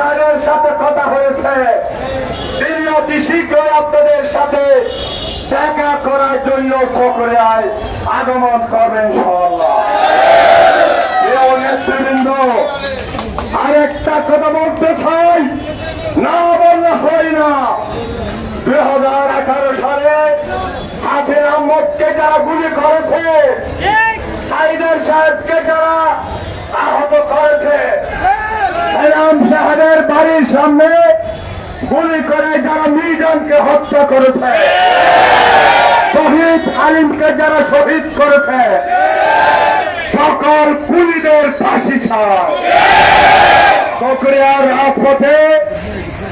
সাহেবের সাথে কথা হয়েছে। তিনি অতি শীঘ্রই আপনাদের সাথে দেখা করার জন্য চকরিয়ায় আগমন করবেন ইনশাআল্লাহ। নেতৃবৃন্দ আরেকটা কথা বলতে চাই। না বললে হয় না। দুই হাজার আঠারো সালে হাসিন আহমদকে যারা গুলি করেছে সাহেবকে যারা আহত করেছে এনাম সাহেবের বাড়ির সামনে গুলি করে যারা মিজনকে হত্যা করেছে, শহীদ আলিমকে যারা শহীদ করেছে, সকল কুলিদের ফাঁসি ছাড়। চকরিয়ার রাজপথে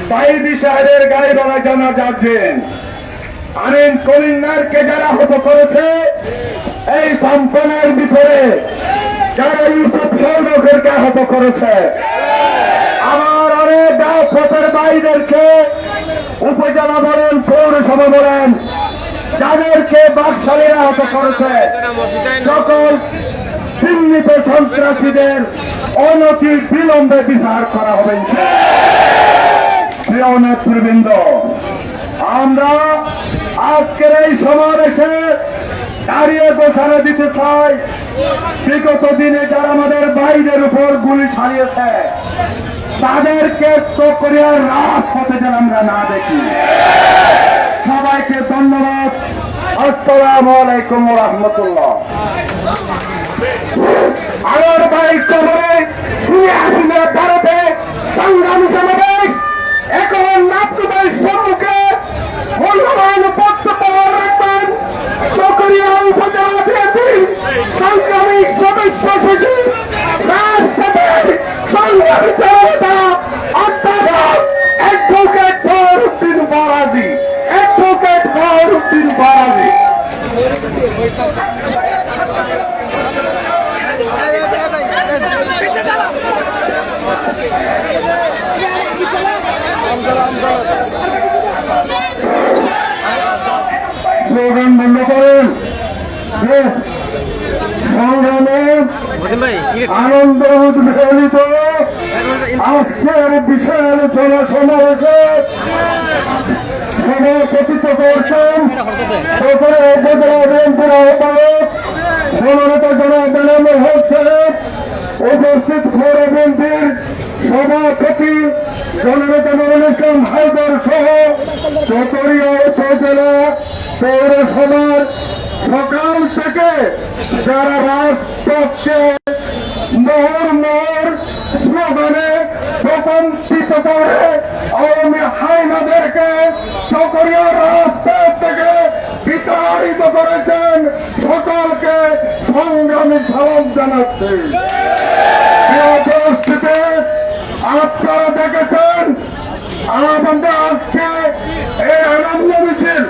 সাইদি সাহেবের গাড়ি বেলা জানা যাচ্ছেন আমিন কলিন্নারকে যারা আহত করেছে, এই সম্পনের ভিতরে যারা ইউসুফ সৌরভেরকে আহত করেছে অনেক রাজপথের বাইদেরকে উপজেলা বলেন, পৌরসভা বলেন, যাদেরকে বাকশালীরা আহত করেছে, সকল চিহ্নিত সন্ত্রাসীদের অনতি বিলম্বে বিচার করা হবে। প্রিয় নেতৃবৃন্দ, আমরা আজকের এই সমাবেশে দাঁড়িয়ে ঘোষণা দিতে চাই, বিগত দিনে যারা আমাদের বাইরের উপর গুলি ছাড়িয়েছে তাদেরকে চকরিয়ার হতে যেন আমরা না দেখি। সবাইকে ধন্যবাদ। আসসালাম আলাইকুম রহমতুল্লাহ। আমার ভাই কবরে শুনে আসিলে ভারতে সংগ্রামী সমাবেশ বিশাল জনসমাবেশে সভাপতিত্ব করছেন সরকারের উপজেলা আহ্বায়ক জননেতা জনাব বেনামুল হক উপস্থিত ফোর সভাপতি জননেতা নুরুল ইসলাম সহ চকরিয়া উপজেলা পৌরসভার সকাল থেকে যারা রাজপথকে মোহর প্রকম্পিত করে আওয়ামী হাইনাদেরকে চকরিয়া রাজপথ থেকে বিতাড়িত করেছেন। সকলকে সংগ্রামী সালাম জানাচ্ছি। আপনারা দেখেছেন, আমাদের আজকে এই আনন্দ মিছিল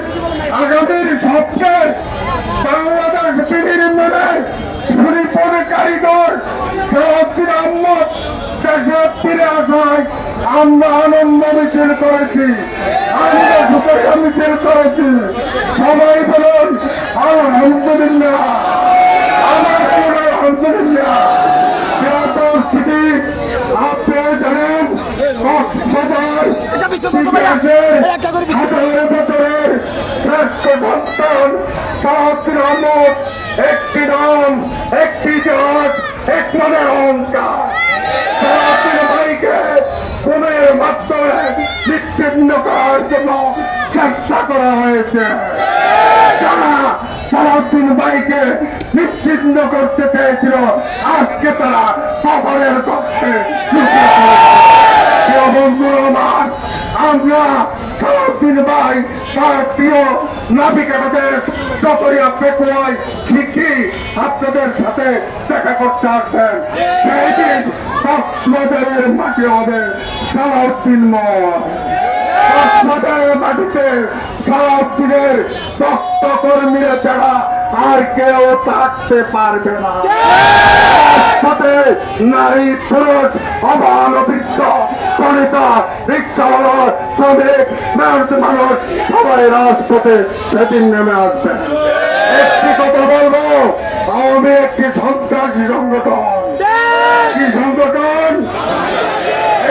আগামীর সপ্তাহে বাংলাদেশ বিনির্মাণের সুরিপুর কারিগর সরদ্দিন আহমদ দেশে ফিরে আসায় আমরা আনন্দ মিছিল করেছি। আলহামদুলিল্লাহ। মাধ্যমে বিচ্ছিন্ন করার জন্য চেষ্টা করা হয়েছে সালাউদ্দিন ভাইকে বিচ্ছিন্ন করতে চেয়েছিল, আজকে তারা সফরের কক্ষে। বন্ধুরা, আমরা সালাউদ্দিন ভাই, তার প্রিয় নাবিক আমাদের চকরিয়া পেকুয়ায় ঠিকই আপনাদের সাথে দেখা করতে আসবেন। সেই দিন কক্সবাজারের মাটি হবে সালাউদ্দিন কক্সবাজারের মাটিতে সালাউদ্দিনের ভক্ত কর্মীরা ছাড়া আর কেউ থাকতে পারবে না। সাথে নারী পুরুষ অবান বৃদ্ধ গণিত রিক্সাওয়ালা, শ্রমিক মানুষ, সবাই রাজপথে সেদিন নেমে আসবে। একটি কথা বলব, আওয়ামী একটি সন্ত্রাসী সংগঠন। কি সংগঠন,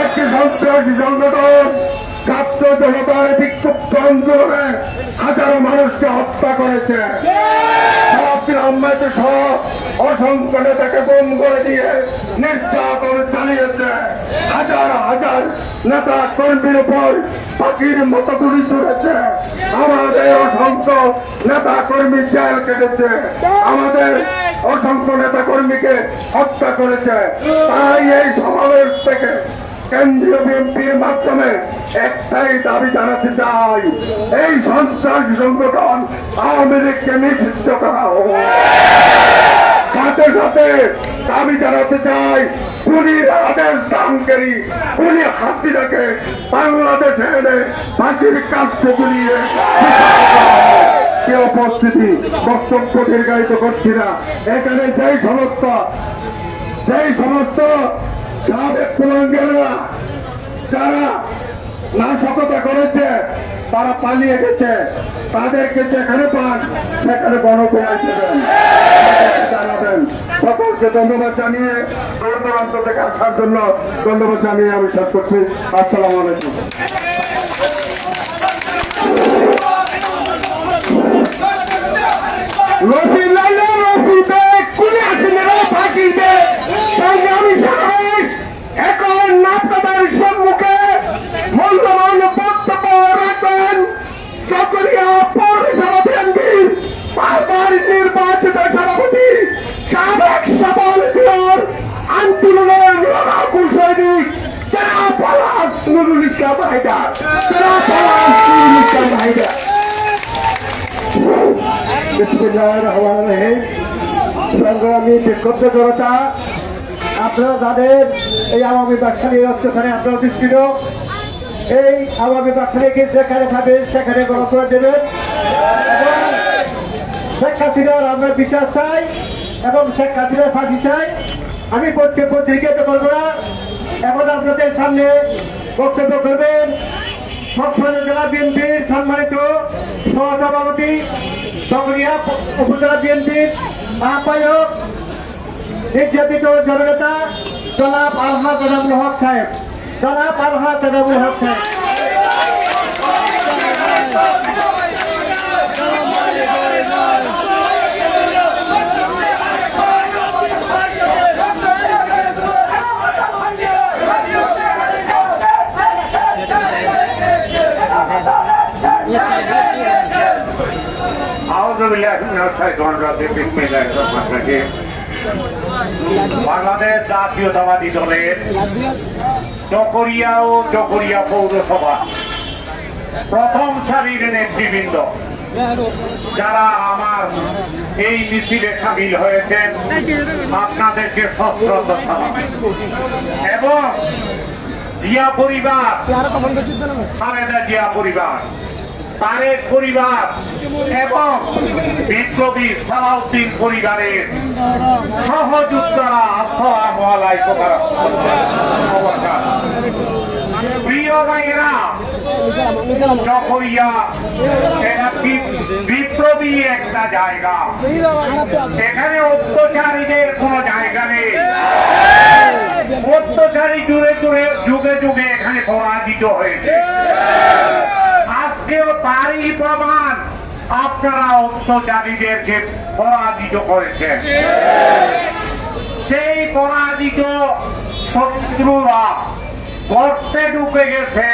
একটি সন্ত্রাসী সংগঠন, ছাত্র জনতার বিক্ষুব্ধ আন্দোলনে হাজারো মানুষকে হত্যা করেছে। সহ অসংখ্য নেতাকে গুম করে দিয়ে নির্যাতন চালিয়েছে। হাজার হাজার নেতা কর্মীর উপর পাখির মতো গুলি ছুড়েছে। আমাদের অসংখ্য নেতা কর্মী জেল কেটেছে। আমাদের অসংখ্য নেতা কর্মীকে হত্যা করেছে। তাই এই সমাবেশ থেকে কেন্দ্রীয় বিএনপির মাধ্যমে একটাই দাবি জানাতে চাই, এই সন্ত্রাসী সংগঠন আওয়ামী লীগকে নিষিদ্ধ করা হোক। সাথে সাথে দাবি জানাতে চাই পুলির আদেশ দানকারী পুলি হাসিনাকে বাংলাদেশে এনে ফাঁসির কাছে ঝুলিয়ে উপস্থিতি বক্তব্য দীর্ঘায়িত করছি না। এখানে যেই সমস্ত সেই সমস্ত সাবেক কুলাঙ্গেরা যারা নাশকতা করেছে তারা পালিয়ে গেছে। তাদেরকে যেখানে পান, সেখানে জানাবেন। সকলকে ধন্যবাদ জানিয়ে দূরদূরান্ত থেকে আসার জন্য ধন্যবাদ জানিয়ে আমি শেষ করছি। আসসালাম আলাইকুম। রফি সাবেক সফল মেয়র আন্দোলনের লড়াকু সৈনিক যারা সংগ্রামী বিক্ষুব্ধ জনতা, আপনারা যাদের এই আওয়ামী ব্যবসায়ী অত্যাচারে আপনারা দৃষ্টির এই আওয়ামী ব্যবসায়ীকে যেখানে পাবেন সেখানে গণ করে দেবেন শেখ হাসিনার আমরা বিচার চাই। এবং শেখ হাসিনার ফাঁসি চাই। আমি বক্তব্য দীর্ঘিত করব না এখন আপনাদের সামনে বক্তব্য করবেন। সবসময় জেলা বিএনপির সম্মানিত সহসভাপতি চকরিয়া উপজেলা বিএনপির আহ্বায়ক, নির্যাতিত জননেতা জনাব আলহা জনাবুল হক সাহেব। জনাব আলহা জনাবুল হক সাহেব। বাংলাদেশ জাতীয়তাবাদী দলের চকরিয়া ও চকরিয়া পৌরসভা প্রথম সারির নেতৃবৃন্দ, যারা আমার এই মিছিলে সামিল হয়েছেন, আপনাদেরকে সশ্রদ্ধ এবং জিয়া পরিবার, খালেদা জিয়া পরিবার তারেক পরিবার এবং বিপ্লবী সালাউদ্দিন পরিবারের সহযোদ্ধারা, আসসালামু বিপ্লবী একটা জায়গা। সেখানে অত্যাচারীদের কোনো জায়গা নেই। অত্যাচারী জুড়ে জুড়ে, যুগে যুগে এখানে পরাজিত হয়েছে। আজকেও তারই প্রমাণ। আপনারা অত্যাচারীদেরকে পরাজিত করেছেন। সেই পরাজিত শত্রুরা গর্তে ঢুকে গেছে।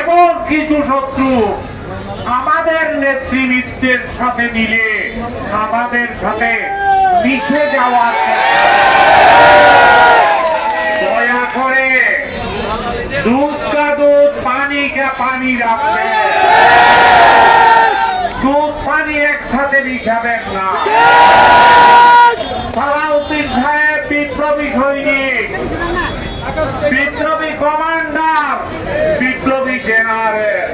এবং কিছু শত্রু আমাদের নেতৃবৃন্দের সাথে মিলে, আমাদের সাথে মিশে যাওয়ার দয়া করে দুধ কা পানি রাখবে? দুধ পানি একসাথে মিশাবেন না। সালাউদ্দিন সাহেব বিপ্লবী সৈনিক, বিপ্লবী কমান্ডার, বিপ্লবী জেনারেল।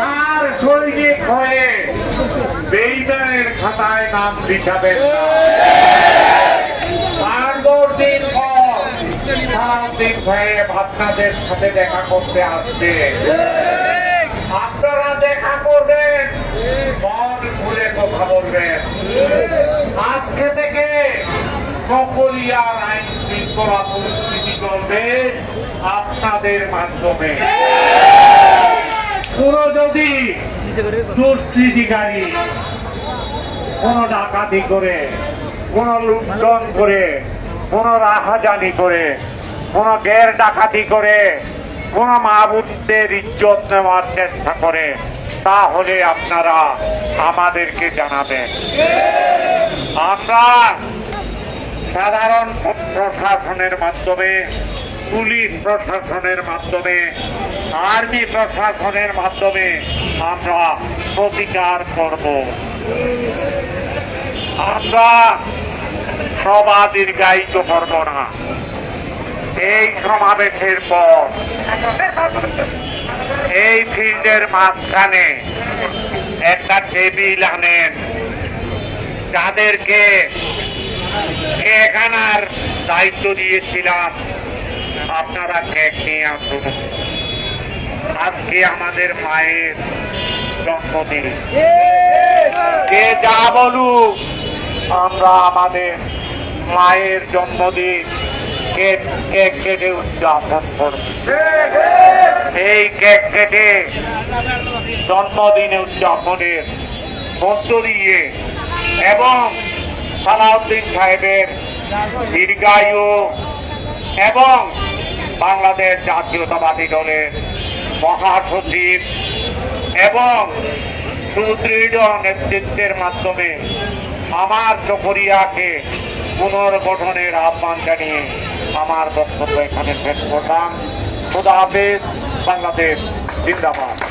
তার সৈনিক হয়ে খাতায় নাম লিখাবেন না বারবার দিন পর সালাউদ্দিন সাহেব আপনাদের সাথে দেখা করতে আসবে। আপনারা দেখা করবেন। মন খুলে কথা বলবেন। আজকে থেকে সকলিয়ার আইন শৃঙ্খলা পরিস্থিতি চলবে আপনাদের মাধ্যমে। কোন যদি দুষ্কৃতিকারী কোন ডাকাতি করে, কোন লুণ্ঠন করে, কোন রাহাজানি করে কোন গের ডাকাতি করে, কোন মাহবুবদের ইজ্জত নেওয়ার চেষ্টা করে, তাহলে আপনারা আমাদেরকে জানাবেন। আমরা সাধারণ প্রশাসনের মাধ্যমে, পুলিশ প্রশাসনের মাধ্যমে, আর্মি প্রশাসনের মাধ্যমে আমরা প্রতিকার করব। আমরা সভা দীর্ঘায়িত করব না। এই সমাবেশের পর, এই ফিল্ডের মাঝখানে একটা টেবিল আনেন। যাদেরকে কেক আনার দায়িত্ব দিয়েছিলাম, আপনারা কেক নিয়ে আসুন। আজকে আমাদের মায়ের জন্মদিন। যে যা বলুক, আমরা আমাদের মায়ের জন্মদিন কেক কেক কেটে উদযাপন করব এই কেক কেটে জন্মদিনে উদযাপনের মধ্য দিয়ে এবং সালাউদ্দিন সাহেবের দীর্ঘায়ু এবং বাংলাদেশ জাতীয়তাবাদী দলের মহাসচিব এবং সুদৃঢ় নেতৃত্বের মাধ্যমে আমার চকরিয়াকে পুনর্গঠনের আহ্বান জানিয়ে আমার বক্তব্য এখানে শেষ করলাম। খুদা হাফেজ বাংলাদেশ জিন্দাবাদ।